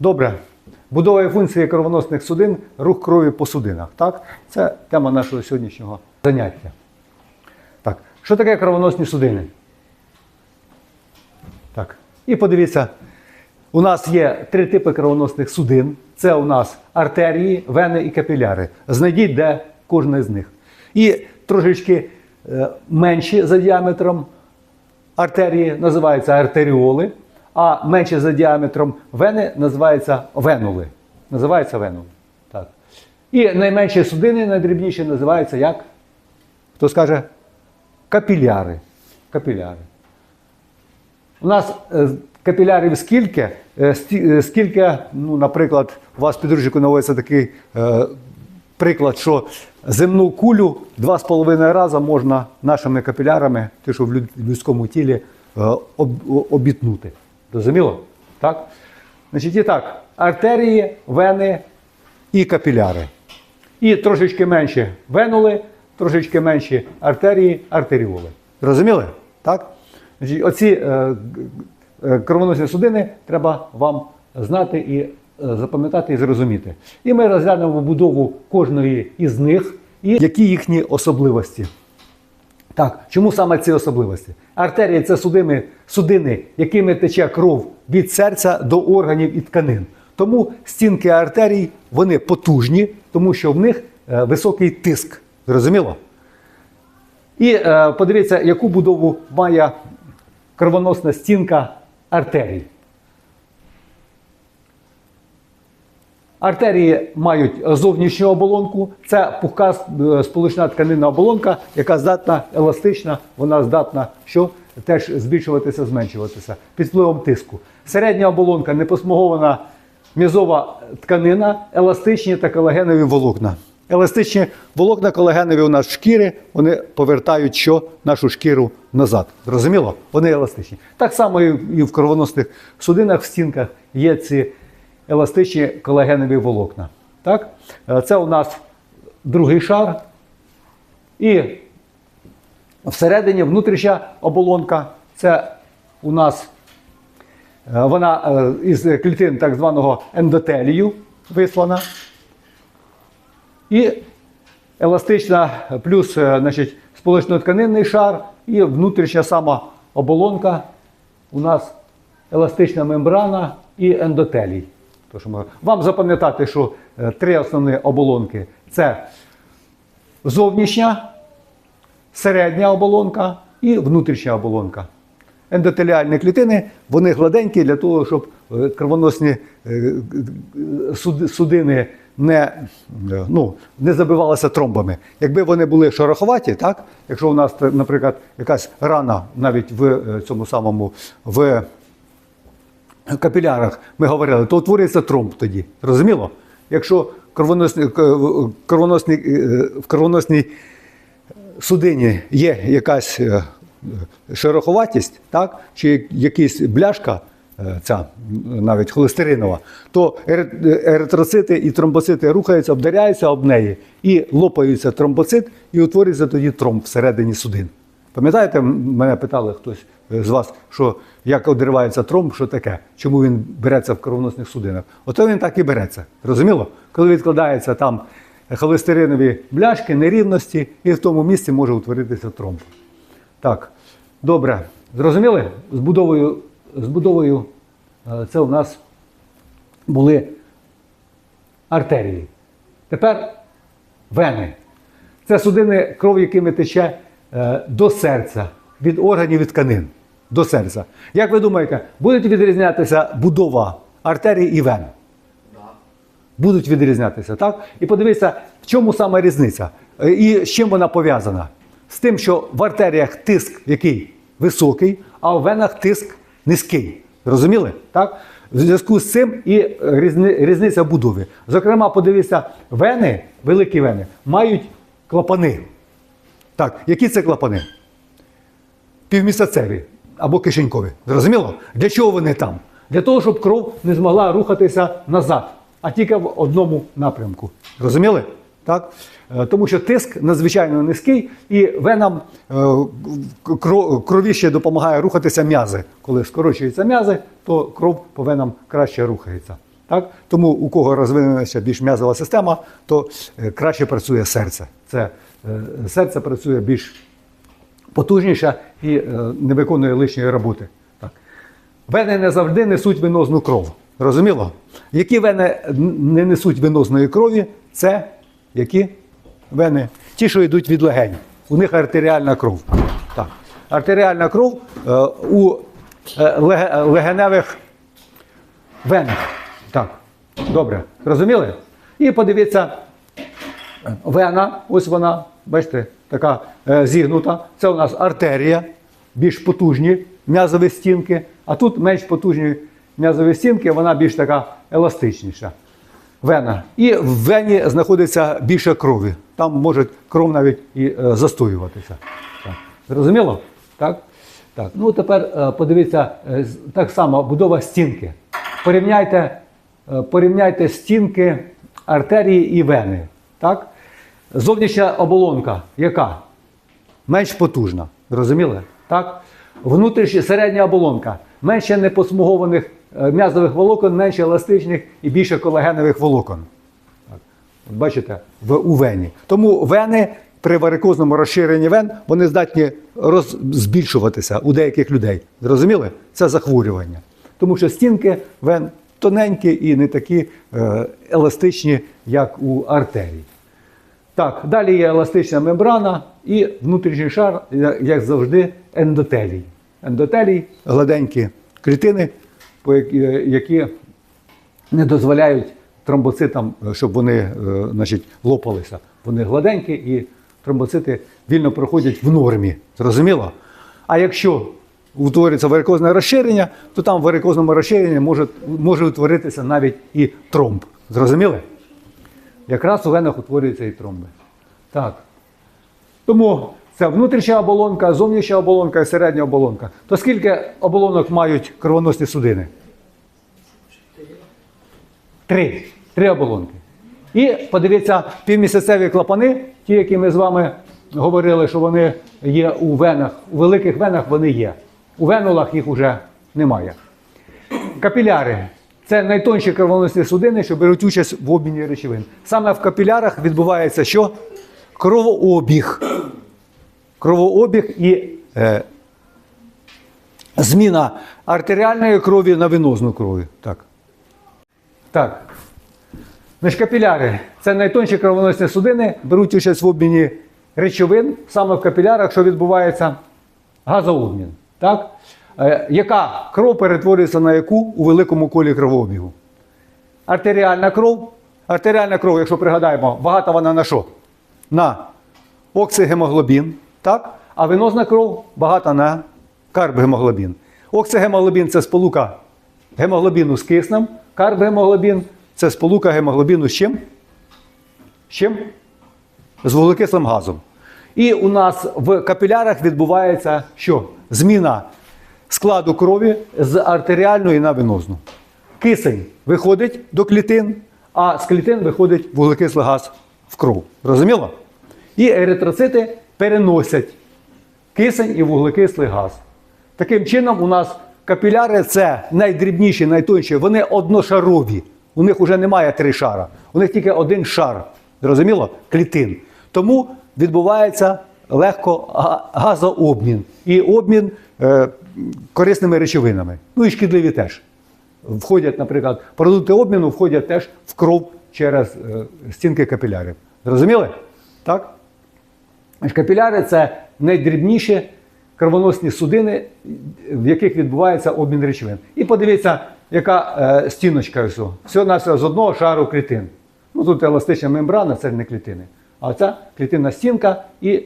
Добре. Будова функції кровоносних судин, рух крові по судинах. Так? Це тема нашого сьогоднішнього заняття. Так. Що таке кровоносні судини? Так. І подивіться, у нас є три типи кровоносних судин. Це у нас артерії, вени і капіляри. Знайдіть, де кожна з них. І трошечки е, менші за діаметром артерії називаються артеріоли, а менші за діаметром вени називаються венули. Називаються венули. Так. І найменші судини, найдрібніші називаються як? Хто скаже? Капіляри. Капіляри. У нас е, капілярів скільки? Е, е, Скільки, ну, наприклад, у вас в підручнику наводиться такий е, приклад, що земну кулю два з половиною рази можна нашими капілярами, те, що в людському тілі, е, об- обітнути. Розуміло? Так? Значить, і так, артерії, вени і капіляри. І трошечки менші венули, трошечки менші артерії, артеріоли. Розуміли? Так? Значить, оці е, е, кровоносні судини треба вам знати і е, запам'ятати і зрозуміти. І ми розглянемо будову кожної із них і які їхні особливості. Так, чому саме ці особливості? Артерії це судини, судини, якими тече кров від серця до органів і тканин. Тому стінки артерій вони потужні, тому що в них е, високий тиск. Зрозуміло? І е, подивіться, яку будову має кровоносна стінка артерій. Артерії мають зовнішню оболонку, це пухка е, сполучна тканинна оболонка, яка здатна еластична, вона здатна що? теж збільшуватися, зменшуватися під впливом тиску. Середня оболонка непосмугована м'язова тканина, еластичні та колагенові волокна. Еластичні волокна колагенові у нас шкіри, вони повертають що? нашу шкіру назад. Зрозуміло? Вони еластичні. Так само і і в кровоносних судинах в стінках є ці еластичні колагенові волокна. Так? Е, Це у нас другий шар. І всередині внутрішня оболонка це у нас е, вона е, із клітин так званого ендотелію вислана. І еластична плюс значить, сполучно-тканинний шар і внутрішня сама оболонка у нас еластична мембрана і ендотелій. То, що ми... Вам запам'ятати, що е, три основні оболонки це зовнішня, середня оболонка і внутрішня оболонка. Ендотеліальні клітини, вони гладенькі для того, щоб е, кровоносні е, суд- судини не, ну, не забивалися тромбами. Якби вони були шероховаті, так? якщо у нас, наприклад, якась рана навіть в цьому самому в капілярах, ми говорили, то утворюється тромб тоді. Розуміло? Якщо кровоносні, кровоносні, е, в кровоносній судині є якась е, шероховатість, так? чи якась бляшка, е, ця навіть холестеринова, то ери- еритроцити і тромбоцити рухаються, обдаряються об неї і лопаються тромбоцит, і утворюється тоді тромб всередині судин. Пам'ятаєте, мене питали хтось з вас, що як одривається тромб, що таке? Чому він береться в кровоносних судинах? Ото він так і береться. Розуміло? Коли відкладаються там холестеринові бляшки, нерівності, і в тому місці може утворитися тромб. Так, добре. Зрозуміли? З будовою, з будовою е, це у нас були артерії. Тепер вени. Це судини, кров, якими тече е, до серця, від органів і тканин до серця. Як ви думаєте, будуть відрізнятися будова артерій і вен? Будуть відрізнятися, так? І подивіться, в чому саме різниця і з чим вона пов'язана? З тим, що в артеріях тиск який високий, а в венах тиск низький. Розуміли? Так? В зв'язку з цим і різниця в будові. Зокрема, подивіться, вени, великі вени, мають клапани. Так, які це клапани? Півмісяцеві або кишенькові. Зрозуміло? Для чого вони там? Для того, щоб кров не змогла рухатися назад, а тільки в одному напрямку. Розуміли? Так? Е, Тому що тиск надзвичайно низький, і венам е, крові ще допомагає рухатися м'язи. Коли скорочуються м'язи, то кров по венам краще рухається. Так? Тому у кого розвиненіша більш м'язова система, то е, краще працює серце. Це серце працює більш потужніше і е, не виконує лишньої роботи. Так. Вени не завжди несуть венозну кров. Розуміло? Які вени не несуть венозної крові, це які вени? Ті, що йдуть від легень. У них артеріальна кров. Так. Артеріальна кров е, у е, легеневих венах. Так, добре, зрозуміли? І подивіться, вена, ось вона, бачите, така е, зігнута. Це у нас артерія, більш потужні м'язові стінки, а тут менш потужні м'язові стінки, вона більш така еластичніша. Вена. І в вені знаходиться більше крові. Там може кров навіть і е, застоюватися. Так. Зрозуміло? Так? Так. Ну тепер е, подивіться так само будова стінки. Порівняйте, порівняйте стінки артерії і вени. Так? Зовнішня оболонка яка? Менш потужна. Розуміли? Так? Внутрішня середня оболонка. Менше непосмугованих е, м'язових волокон, менше еластичних і більше колагенових волокон. Так. От бачите, в, у вені. Тому вени при варикозному розширенні вен вони здатні роз, збільшуватися у деяких людей. Зрозуміли? Це захворювання. Тому що стінки вен тоненькі і не такі е, еластичні, як у артерій. Так, далі є еластична мембрана і внутрішній шар, як завжди, ендотелій. Ендотелій гладенькі клітини, які- які не дозволяють тромбоцитам, е, щоб вони е, значить, лопалися. Вони гладенькі і тромбоцити вільно проходять в нормі. Зрозуміло? А якщо утворюється варикозне розширення, то там в варикозному розширенні може, може утворитися навіть і тромб. Зрозуміли? Якраз у венах утворюються і тромби. Так. Тому це внутрішня оболонка, зовнішня оболонка і середня оболонка. То скільки оболонок мають кровоносні судини? Три. Три оболонки. І подивіться, півмісяцеві клапани, ті, які ми з вами говорили, що вони є у венах, у великих венах вони є. У венулах їх вже немає. Капіляри це найтонші кровоносні судини, що беруть участь в обміні речовин. Саме в капілярах відбувається що? Кровообіг. Кровообіг і е, зміна артеріальної крові на венозну крові. Так. Так. Значить, капіляри це найтонші кровоносні судини, беруть участь в обміні речовин саме в капілярах, що відбувається газообмін. Так? Е, яка кров перетворюється на яку у великому колі кровообігу? Артеріальна кров. Артеріальна кров, якщо пригадаємо, багата вона на що? На оксигемоглобін, так? а венозна кров багата на карбгемоглобін. Оксигемоглобін це сполука гемоглобіну з киснем, карбгемоглобін це сполука гемоглобіну з чим? З чим? З вуглекислим газом. І у нас в капілярах відбувається що? Зміна складу крові з артеріальної на венозну. Кисень виходить до клітин, а з клітин виходить вуглекислий газ в кров. Розуміло? І еритроцити переносять кисень і вуглекислий газ. Таким чином, у нас капіляри це найдрібніші, найтонші, вони одношарові. У них вже немає три шара, у них тільки один шар. Зрозуміло? Клітин. Тому відбувається легко газообмін і обмін е, корисними речовинами. Ну і шкідливі теж. Входять, наприклад, продукти обміну входять теж в кров через е, стінки капілярів. Зрозуміли? Так? Капіляри це найдрібніші кровоносні судини, в яких відбувається обмін речовин. І подивіться, яка е, стіночка ось. Все з одного шару клітин. Ну тут еластична мембрана, це не клітини. А ця клітинна стінка і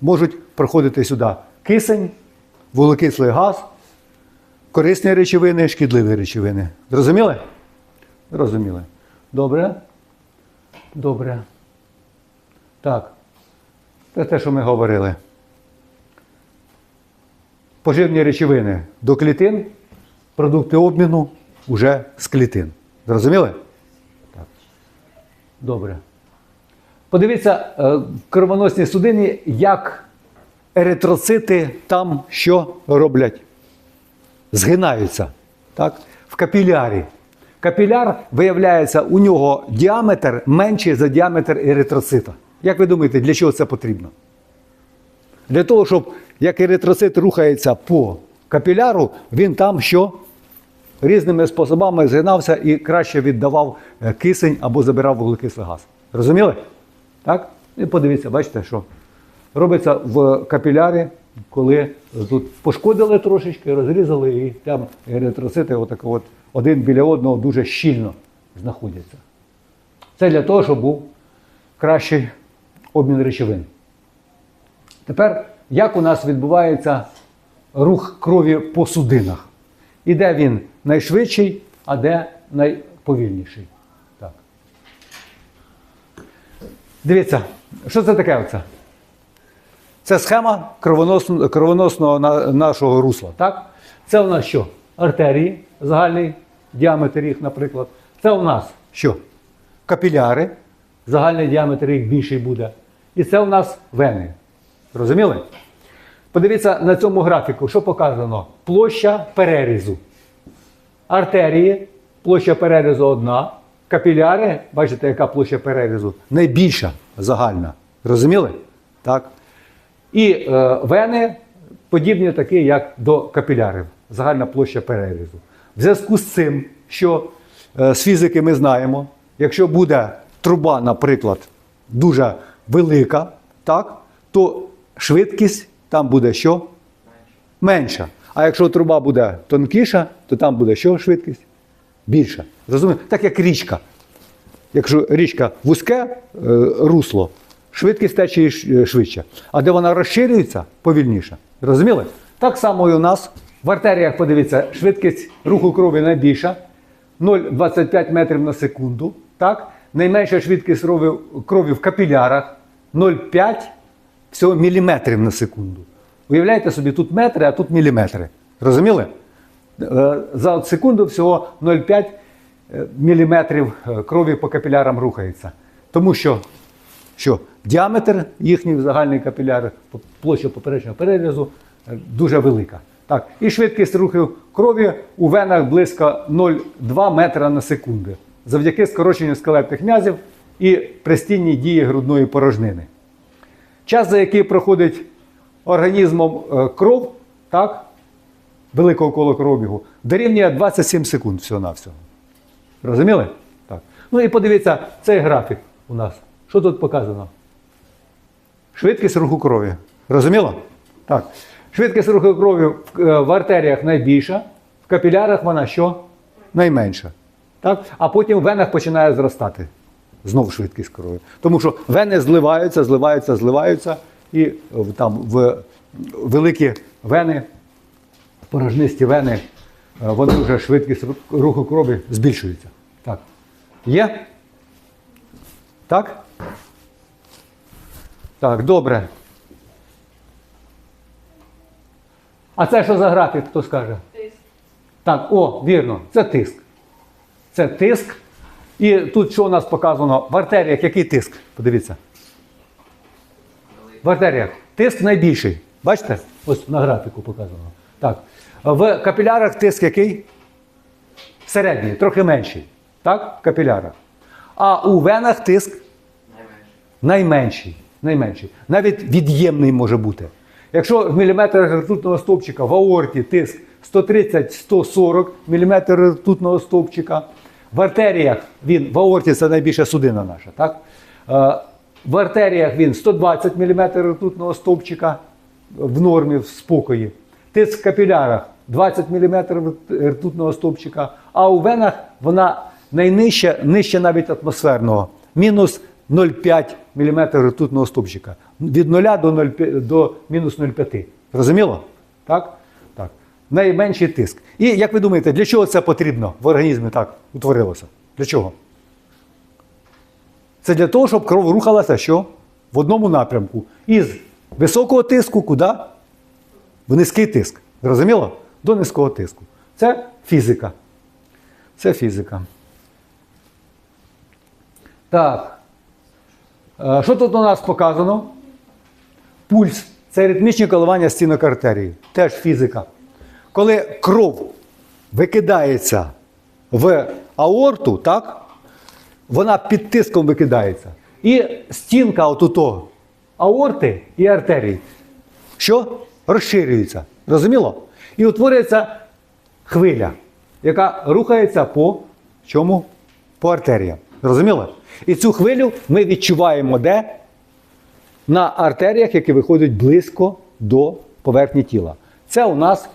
можуть проходити сюди кисень, вуглекислий газ, корисні речовини, шкідливі речовини. Зрозуміли? Зрозуміли. Добре. Добре. Так. Це те, що ми говорили. Поживні речовини до клітин, продукти обміну вже з клітин. Зрозуміли? Так. Добре. Подивіться е, в кровоносній судині, як еритроцити там що роблять? Згинаються. Так? В капілярі. Капіляр, виявляється, у нього діаметр менший за діаметр еритроцита. Як ви думаєте, для чого це потрібно? Для того, щоб як еритроцит рухається по капіляру, він там що? Різними способами згинався і краще віддавав е, кисень або забирав вуглекислий газ. Розуміли? Так? І подивіться, бачите, що робиться в капілярі, коли тут пошкодили трошечки, розрізали, і там еритроцити отак от, один біля одного дуже щільно знаходяться. Це для того, щоб був кращий обмін речовин. Тепер, як у нас відбувається рух крові по судинах? І де він найшвидший, а де найповільніший? Так. Дивіться, що це таке оце? Це схема кровоносного, кровоносного нашого русла. Так? Це у нас що? Артерії, загальний діаметр їх, наприклад. Це у нас що? Капіляри, загальний діаметр їх більший буде. І це у нас вени. Розуміли? Подивіться на цьому графіку, що показано? Площа перерізу. Артерії, площа перерізу одна. Капіляри, бачите, яка площа перерізу? Найбільша загальна. Розуміли? Так. І е, вени подібні такі, як до капілярів, загальна площа перерізу. В зв'язку з цим, що е, з фізики ми знаємо, якщо буде труба, наприклад, дуже велика, так, то швидкість там буде що? Менша. А якщо труба буде тонкіша, то там буде що швидкість? Більша. Розумієте? Так як річка. Якщо річка вузьке е, русло, швидкість течії е, швидше. А де вона розширюється, повільніше. Розуміли? Так само і у нас в артеріях, подивіться, швидкість руху крові найбільша 0,25 метрів на секунду. Так? Найменша швидкість крові, в капілярах 0,5 всього міліметрів на секунду. Уявляєте собі, тут метри, а тут міліметри. Розуміли? Е, За секунду всього 0,5 е, міліметрів крові по капілярам рухається. Тому що, що діаметр їхніх загальних капілярів, по- площа поперечного перерізу е, дуже велика. Так, і швидкість руху крові у венах близько 0,2 метра на секунду. Завдяки скороченню скелетних м'язів і пристійній дії грудної порожнини. Час, за який проходить організмом е, кров, так, великого коло кровобігу, дорівнює 27 секунд всього-навсього. Розуміли? Так. Ну і подивіться, цей графік у нас. Що тут показано? Швидкість руху крові. Розуміло? Так. Швидкість руху крові в, е, в артеріях найбільша, в капілярах вона що? Найменша. Так? А потім в венах починає зростати. Знову швидкість крові. Тому що вени зливаються, зливаються, зливаються, і там в великі вени, порожнисті вени, е, вони вже швидкість руху крові збільшується. Так. Є? Так? Так, добре. А це що за графік, хто скаже? Тиск. Так, о, вірно, це тиск. Це тиск. І тут що у нас показано? В артеріях який тиск? Подивіться. В артеріях тиск найбільший. Бачите? Ось на графіку показано. Так. В капілярах тиск який? Середній, трохи менший. Так? В капілярах. А у венах тиск Найменше. найменший. Найменший. Навіть від'ємний може бути. Якщо в міліметрах ртутного стовпчика в аорті тиск 130-140 мм ртутного стовпчика, в артеріях він, в аорті це найбільша судина наша, так? Е, В артеріях він 120 мм ртутного стовпчика в нормі, в спокої. Тиск в капілярах 20 мм ртутного стовпчика, а у венах вона найнижча, нижче навіть атмосферного, мінус 0,5 мм ртутного стовпчика. Від 0 до, 0,5 до мінус 0,5. Розуміло? Так? Так. Найменший тиск. І як ви думаєте, для чого це потрібно в організмі так утворилося? Для чого? Це для того, щоб кров рухалася що? В одному напрямку. Із високого тиску куди? В низький тиск. Зрозуміло? До низького тиску. Це фізика. Це фізика. Так. Е, Що тут у нас показано? Пульс це ритмічні коливання стінок артерії. Теж фізика. Коли кров викидається в аорту, так? Вона під тиском викидається. І стінка отуто аорти і артерії, що розширюється. Розуміло? І утворюється хвиля, яка рухається по чому? По артеріям. Розуміло? І цю хвилю ми відчуваємо де? На артеріях, які виходять близько до поверхні тіла. Це у нас,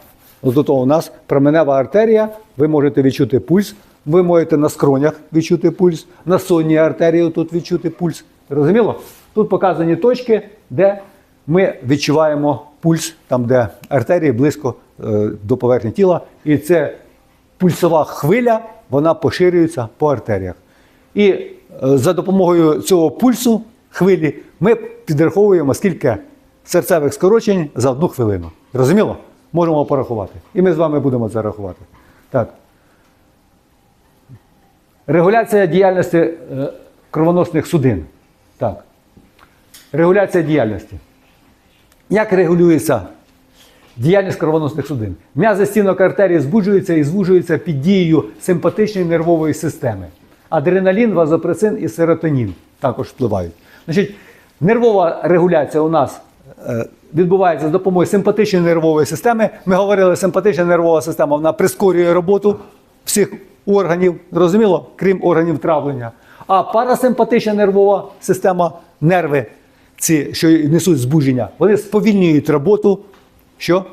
от у нас променева артерія, ви можете відчути пульс, ви можете на скронях відчути пульс, на сонній артерії тут відчути пульс. Розуміло? Тут показані точки, де ми відчуваємо пульс, там, де артерії близько е, до поверхні тіла. І це пульсова хвиля, вона поширюється по артеріях. І е, за допомогою цього пульсу хвилі ми підраховуємо, скільки серцевих скорочень за одну хвилину. Розуміло? Можемо порахувати. І ми з вами будемо це рахувати. Так. Регуляція діяльності е, кровоносних судин. Так. Регуляція діяльності. Як регулюється діяльність кровоносних судин? М'язи стінок артерії збуджуються і звужуються під дією симпатичної нервової системи. Адреналін, вазопресин і серотонін також впливають. Значить, нервова регуляція у нас е, відбувається за допомогою симпатичної нервової системи. Ми говорили, симпатична нервова система вона прискорює роботу всіх органів, зрозуміло, крім органів травлення. А парасимпатична нервова система, нерви, ці, що несуть збудження, вони сповільнюють роботу. Що?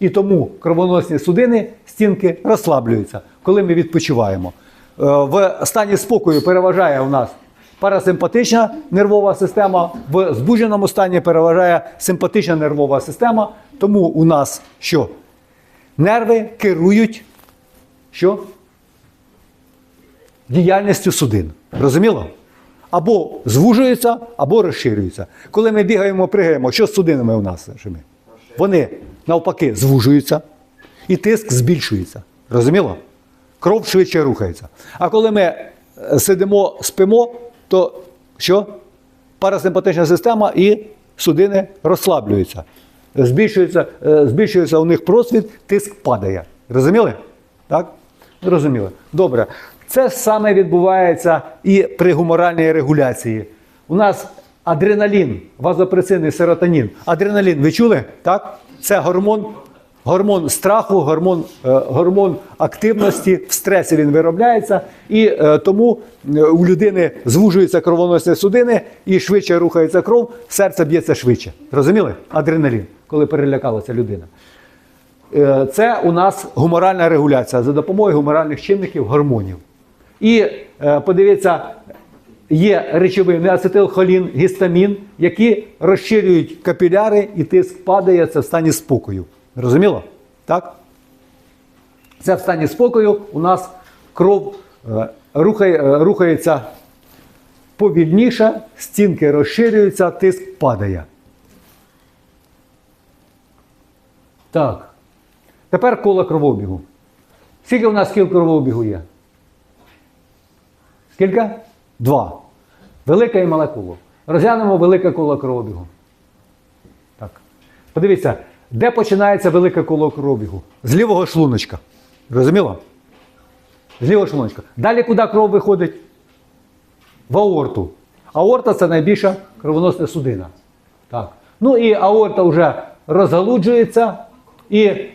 І тому кровоносні судини, стінки розслаблюються, коли ми відпочиваємо. В стані спокою переважає у нас парасимпатична нервова система, в збудженому стані переважає симпатична нервова система. Тому у нас що? Нерви керують що? діяльністю судин. Розуміло? Або звужуються, або розширюються. Коли ми бігаємо, пригаємо, що з судинами у нас? Вони навпаки звужуються і тиск збільшується. Розуміло? Кров швидше рухається. А коли ми е, сидимо, спимо, то що? Парасимпатична система і судини розслаблюються. Збільшується, е, збільшується у них просвіт, тиск падає. Розуміли? Так? Зрозуміли. Добре. Це саме відбувається і при гуморальній регуляції. У нас адреналін, вазопресин і серотонін. Адреналін, ви чули? Так? Це гормон, гормон страху, гормон, е, гормон активності. В стресі він виробляється, і е, тому е, у людини звужуються кровоносні судини і швидше рухається кров, серце б'ється швидше. Розуміли? Адреналін, коли перелякалася людина. Це у нас гуморальна регуляція за допомогою гуморальних чинників гормонів. І подивіться, є речовини ацетилхолін, гістамін, які розширюють капіляри, і тиск падає це в стані спокою. Розуміло? Так? Це в стані спокою у нас кров е, рухає, е, рухається повільніше, стінки розширюються, тиск падає. Так. Тепер коло кровообігу. Скільки у нас кіл кровообігу є? Скільки? Два. Велике і мале коло. Розглянемо велике коло кровообігу. Так. Подивіться, де починається велике коло кровообігу? З лівого шлуночка. Розуміло? З лівого шлуночка. Далі куди кров виходить? В аорту. Аорта це найбільша кровоносна судина. Так. Ну і аорта вже розгалуджується. І е,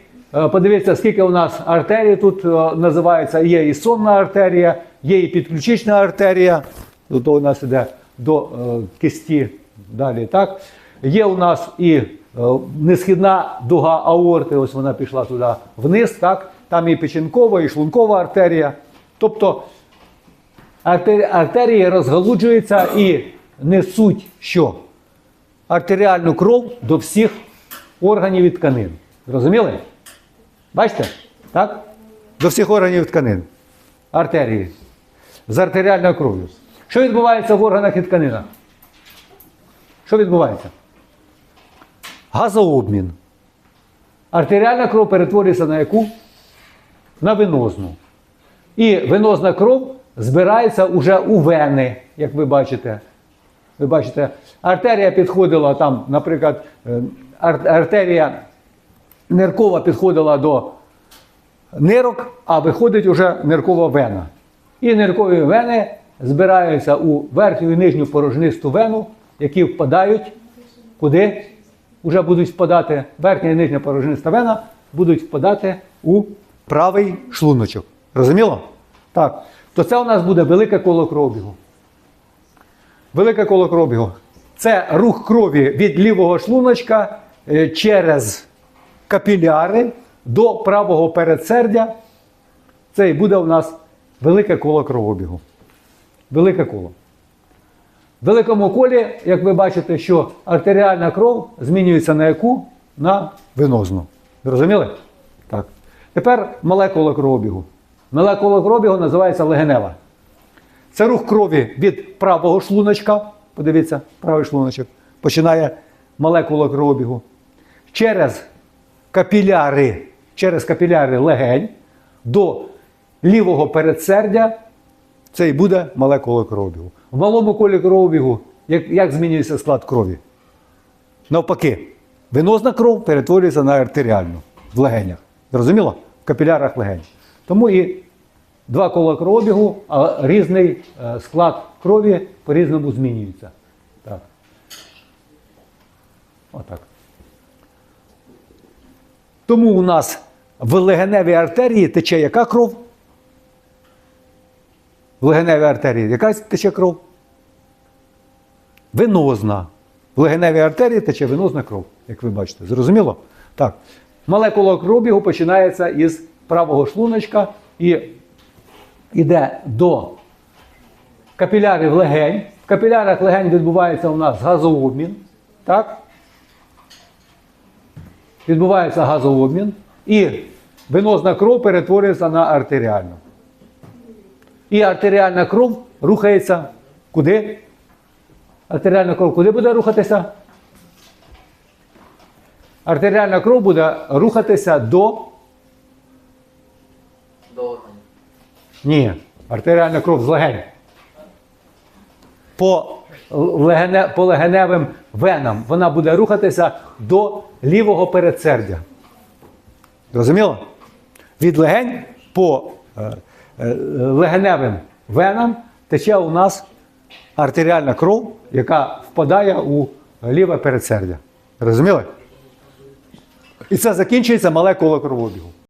подивіться, скільки у нас артерій тут е, називається. Є і сонна артерія, є і підключична артерія. Тут у нас іде до е, кисті далі. Так? Є у нас і несхідна дуга аорти, ось вона пішла туди вниз. Так? Там і печінкова, і шлункова артерія. Тобто Артер- артерії розгалуджуються і несуть що? Артеріальну кров до всіх органів і тканин. Зрозуміли? Бачите? Так? До всіх органів і тканин. Артерії. З артеріальною кров'ю. Що відбувається в органах і тканинах? Що відбувається? Газообмін. Артеріальна кров перетворюється на яку? На венозну. І венозна кров збирається уже у вени, як ви бачите. Ви бачите, артерія підходила там, наприклад, е, артерія ниркова підходила до нирок, а виходить уже ниркова вена. І ниркові вени збираються у верхню і нижню порожнисту вену, які впадають куди? Уже будуть впадати верхня і нижня порожниста вена, будуть впадати у правий шлуночок. Розуміло? Так. То це у нас буде велике коло кровобігу. Велике коло кровобігу. Це рух крові від лівого шлуночка е, через капіляри до правого передсердя. Це і буде у нас велике коло кровобігу. Велике коло. Великому колі, як ви бачите, що артеріальна кров змінюється на яку? На венозну. Зрозуміли? Так. Тепер мале коло кровобігу. Мале коло кровобігу називається легенева. Це рух крові від правого шлуночка. Подивіться, правий шлуночок. Починає мале коло кровобігу. Через капіляри, через капіляри легень до лівого передсердя. Це і буде мале коло кровобігу. В малому колі кровобігу як, як змінюється склад крові? Навпаки, венозна кров перетворюється на артеріальну в легенях. Зрозуміло? В капілярах легень. Тому і два кола кровобігу, а різний е, склад крові по-різному змінюється. Так. Отак. Тому у нас в легеневій артерії тече яка кров? В легеневій артерії яка тече кров? Венозна. В легеневій артерії тече венозна кров, як ви бачите. Зрозуміло? Так. Молекула кровбігу починається із правого шлуночка і йде до капілярів легень. В капілярах легень відбувається у нас газообмін. Так? Відбувається газообмін. І венозна кров перетворюється на артеріальну. І артеріальна кров рухається куди? Артеріальна кров куди буде рухатися? Артеріальна кров буде рухатися до. До. Ні, артеріальна кров з легень. По, легене, по легеневим венам вона буде рухатися до лівого передсердя. Розуміло? Від легень по е, легеневим венам тече у нас артеріальна кров, яка впадає у ліве передсердя. Розуміли? І це закінчується мале коло кровобігу.